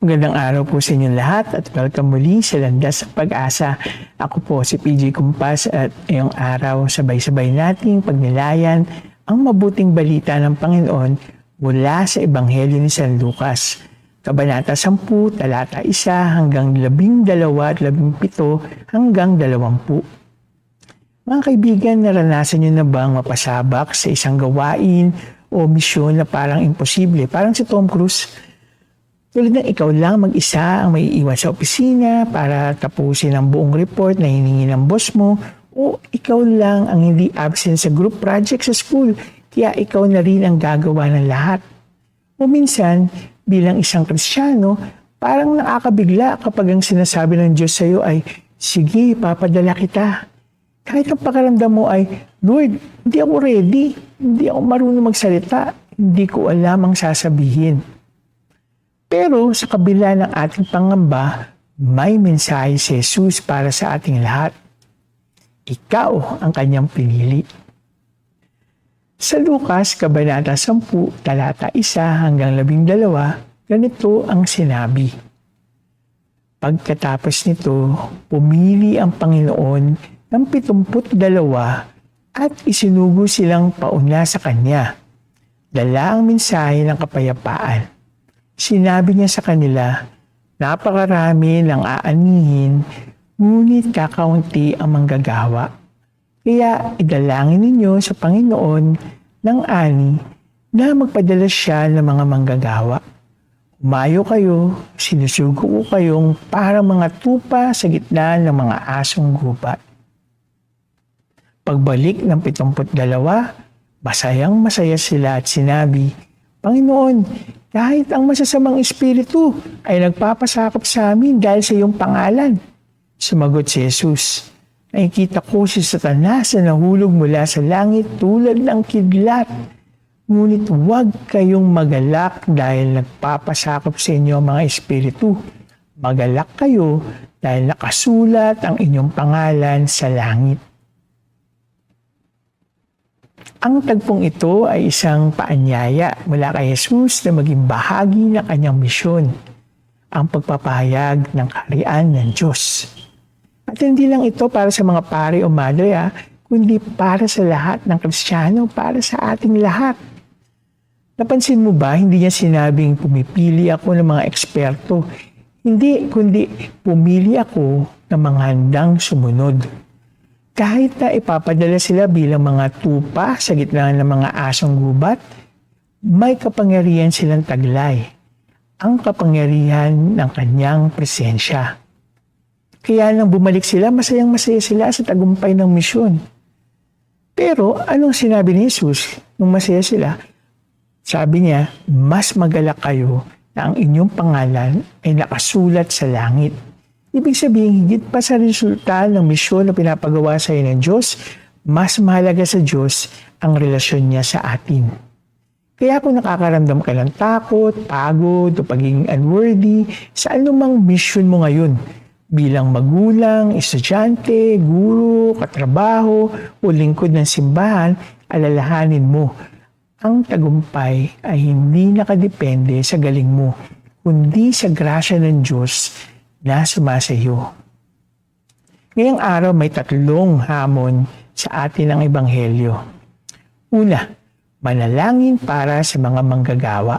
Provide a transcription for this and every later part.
Magandang araw po sa inyong lahat at welcome muli sa Landas ng Pag-asa. Ako po si PJ Kumpas at ngayong araw sabay-sabay nating pagnilayan ang mabuting balita ng Panginoon mula sa Ebanghelyo ni San Lucas. Kabanata 10, talata 1 hanggang 12 at 17 hanggang 20. Mga kaibigan, naranasan nyo na bang mapasabak sa isang gawain o misyon na parang imposible? Parang si Tom Cruise, tulad ng ikaw lang mag-isa ang may iwan sa opisina para tapusin ang buong report na hiningi ng boss mo o ikaw lang ang hindi absent sa group project sa school kaya ikaw na rin ang gagawa ng lahat. O minsan, bilang isang kristyano, parang nakakabigla kapag ang sinasabi ng Diyos sa iyo ay, Sige, papadala kita. Kahit ang pakaramdam mo ay, Lord, hindi ako ready. Hindi ako marunong magsalita. Hindi ko alam ang sasabihin. Pero sa kabila ng ating pangamba, may mensahe si Jesus para sa ating lahat. Ikaw ang kanyang pinili. Sa Lucas, Kabanata 10, talata 1 hanggang 12, ganito ang sinabi. Pagkatapos nito, pumili ang Panginoon ng 72 at isinugo silang pauna sa Kanya. Dala ang mensahe ng kapayapaan sinabi niya sa kanila, napakarami ng aanihin, ngunit kakaunti ang manggagawa. Kaya idalangin ninyo sa Panginoon ng ani na magpadala siya ng mga manggagawa. Umayo kayo, sinusugo ko kayong parang mga tupa sa gitna ng mga asong gubat. Pagbalik ng 72, masayang masaya sila at sinabi, Panginoon, kahit ang masasamang espiritu ay nagpapasakop sa amin dahil sa iyong pangalan. Sumagot si Jesus, Nakikita ko si Satanas na nahulog mula sa langit tulad ng kidlat. Ngunit huwag kayong magalak dahil nagpapasakop sa inyo ang mga espiritu. Magalak kayo dahil nakasulat ang inyong pangalan sa langit. Ang tagpong ito ay isang paanyaya mula kay Jesus na maging bahagi ng kanyang misyon, ang pagpapahayag ng kaharian ng Diyos. At hindi lang ito para sa mga pare o madre, ah, kundi para sa lahat ng Kristiyano, para sa ating lahat. Napansin mo ba, hindi niya sinabing pumipili ako ng mga eksperto. Hindi, kundi pumili ako ng mga handang sumunod. Kahit na ipapadala sila bilang mga tupa sa gitna ng mga asong gubat, may kapangyarihan silang taglay. Ang kapangyarihan ng kanyang presensya. Kaya nang bumalik sila, masayang masaya sila sa tagumpay ng misyon. Pero anong sinabi ni Jesus nung masaya sila? Sabi niya, mas magalak kayo na ang inyong pangalan ay nakasulat sa langit. Ibig sabihin, higit pa sa resulta ng misyon na pinapagawa sa iyo ng Diyos, mas mahalaga sa Diyos ang relasyon niya sa atin. Kaya kung nakakaramdam ka ng takot, pagod, o pagiging unworthy sa anumang mission mo ngayon, bilang magulang, estudyante, guro, katrabaho, o lingkod ng simbahan, alalahanin mo, ang tagumpay ay hindi nakadepende sa galing mo, kundi sa grasya ng Diyos na sumasayo. Ngayong araw may tatlong hamon sa atin ang Ebanghelyo. Una, manalangin para sa mga manggagawa.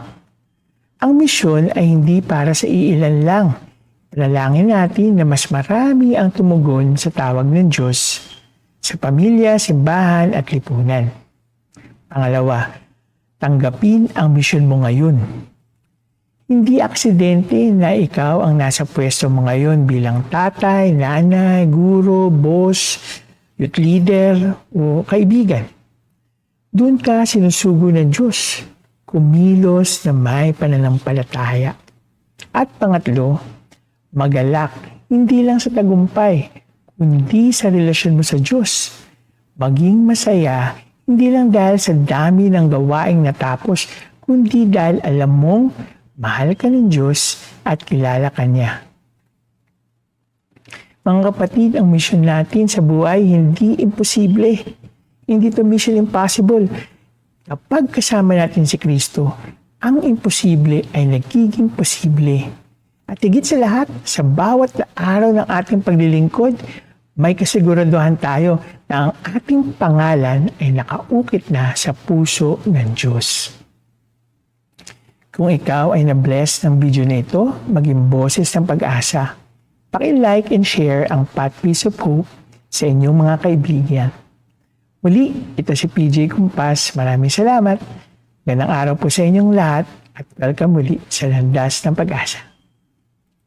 Ang misyon ay hindi para sa iilan lang. Panalangin natin na mas marami ang tumugon sa tawag ng Diyos sa pamilya, simbahan at lipunan. Pangalawa, tanggapin ang misyon mo ngayon hindi aksidente na ikaw ang nasa pwesto mo ngayon bilang tatay, nanay, guro, boss, youth leader o kaibigan. Doon ka sinusugo ng Diyos, kumilos na may pananampalataya. At pangatlo, magalak hindi lang sa tagumpay, kundi sa relasyon mo sa Diyos. Maging masaya hindi lang dahil sa dami ng gawaing natapos, kundi dahil alam mong mahal ka ng Diyos at kilala ka niya. Mga kapatid, ang mission natin sa buhay hindi imposible. Hindi to mission impossible. Kapag kasama natin si Kristo, ang imposible ay nagiging posible. At higit sa lahat, sa bawat araw ng ating paglilingkod, may kasiguraduhan tayo na ang ating pangalan ay nakaukit na sa puso ng Diyos. Kung ikaw ay na-bless ng video na ito, maging boses ng pag-asa. Paki-like and share ang Pathways of Hope sa inyong mga kaibigan. Muli, ito si PJ Kumpas. Maraming salamat. Ganang araw po sa inyong lahat at welcome muli sa Landas ng Pag-asa.